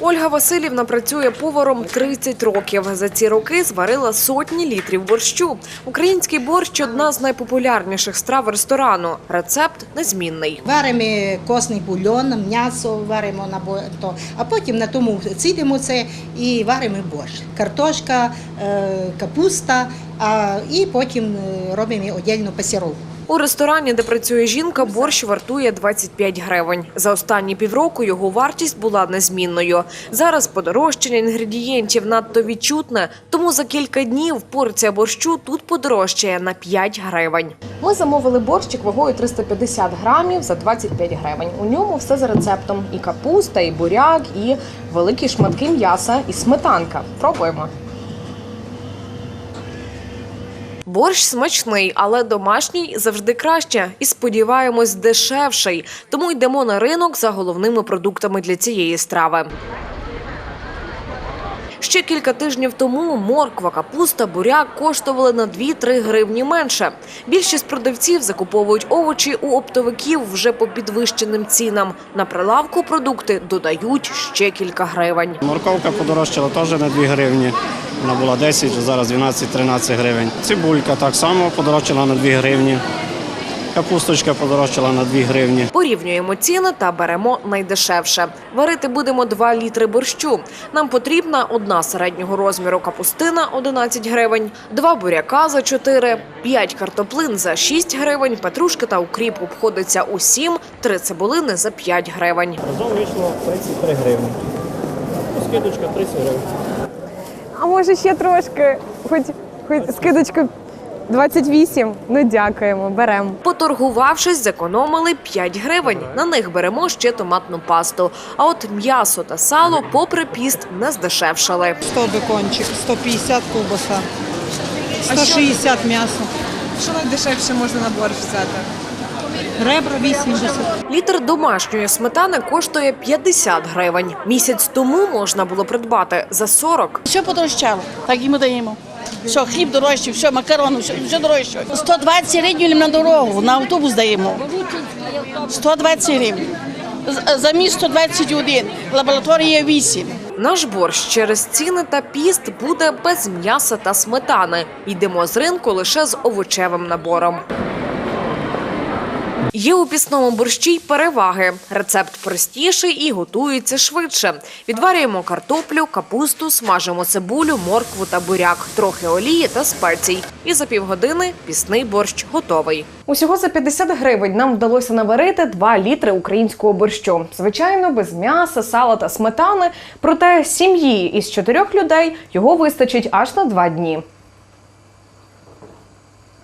Ольга Васильівна працює поваром 30 років. За ці роки зварила сотні літрів борщу. Український борщ одна з найпопулярніших страв ресторану. Рецепт незмінний. Варимо косний бульйон, м'ясо варимо на бо- а потім на тому цідимо це і варимо борщ. Картошка, е, капуста, і потім е, робимо віддільну пасіровку. У ресторані, де працює жінка, борщ вартує 25 гривень. За останні півроку його вартість була незмінною. Зараз подорожчання інгредієнтів надто відчутне, тому за кілька днів порція борщу тут подорожчає на 5 гривень. Ми замовили борщик вагою 350 грамів за 25 гривень. У ньому все за рецептом: і капуста, і буряк, і великі шматки м'яса, і сметанка. Пробуємо. Борщ смачний, але домашній завжди краще. І сподіваємось, дешевший. Тому йдемо на ринок за головними продуктами для цієї страви. Ще кілька тижнів тому морква, капуста, буряк коштували на 2-3 гривні менше. Більшість продавців закуповують овочі у оптовиків вже по підвищеним цінам. На прилавку продукти додають ще кілька гривень. Морковка подорожчала теж на 2 гривні. Вона була 10, зараз 12-13 гривень. Цибулька так само подорожчала на 2 гривні. Капусточка подорожчала на 2 гривні. Порівнюємо ціни та беремо найдешевше. Варити будемо 2 літри борщу. Нам потрібна одна середнього розміру капустина 11 гривень, два буряка за 4, 5 картоплин за 6 гривень, петрушки та укріп обходиться у 7, 3 цибулини за 5 гривень. Разом вийшло 33 гривні. Скидочка 30 гривень. А може ще трошки, хоч, хоч скидочку 28. Ну дякуємо, беремо. Поторгувавшись, зекономили 5 гривень. На них беремо ще томатну пасту. А от м'ясо та сало, попри піст, не здешевшали. 100 бекончик, 150 ковбаса, 160 м'ясо, Що найдешевше можна на борщ взяти? Ребра 80. Літр домашньої сметани коштує 50 гривень. Місяць тому можна було придбати за 40. Все подорожчало, так і ми даємо. Все, хліб дорожчий, все, макарони, все, все дорожче. 120 гривень на дорогу, на автобус даємо. 120 гривень. За міст 121, лабораторія 8. Наш борщ через ціни та піст буде без м'яса та сметани. Йдемо з ринку лише з овочевим набором. Є у пісному борщі й переваги. Рецепт простіший і готується швидше. Відварюємо картоплю, капусту, смажимо цибулю, моркву та буряк, трохи олії та спецій. І за півгодини пісний борщ готовий. Усього за 50 гривень нам вдалося наварити 2 літри українського борщу. Звичайно, без м'яса, сала та сметани. Проте сім'ї із чотирьох людей його вистачить аж на два дні.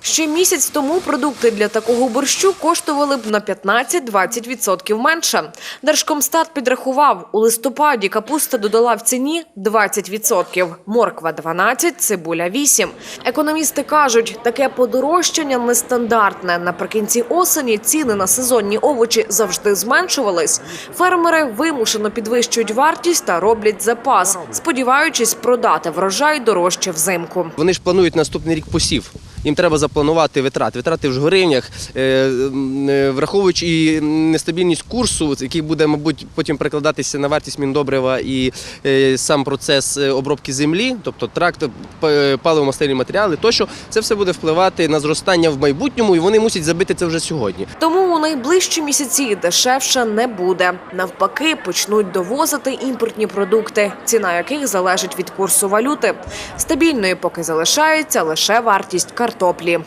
Ще місяць тому продукти для такого борщу коштували б на 15-20% менше. Держкомстат підрахував, у листопаді капуста додала в ціні 20%, морква 12%, цибуля 8%. Економісти кажуть, таке подорожчання нестандартне. Наприкінці осені ціни на сезонні овочі завжди зменшувались. Фермери вимушено підвищують вартість та роблять запас, сподіваючись продати врожай дорожче взимку. Вони ж планують наступний рік посів. Їм треба запланувати витрати. Витрати в гривнях, е, е, враховуючи і нестабільність курсу, який буде, мабуть, потім перекладатися на вартість міндобрива і е, сам процес обробки землі, тобто трактор, паливо-мастильні матеріали, тощо це все буде впливати на зростання в майбутньому, і вони мусять забити це вже сьогодні. Тому у найближчі місяці дешевше не буде. Навпаки, почнуть довозити імпортні продукти, ціна яких залежить від курсу валюти. Стабільною поки залишається лише вартість картоплі.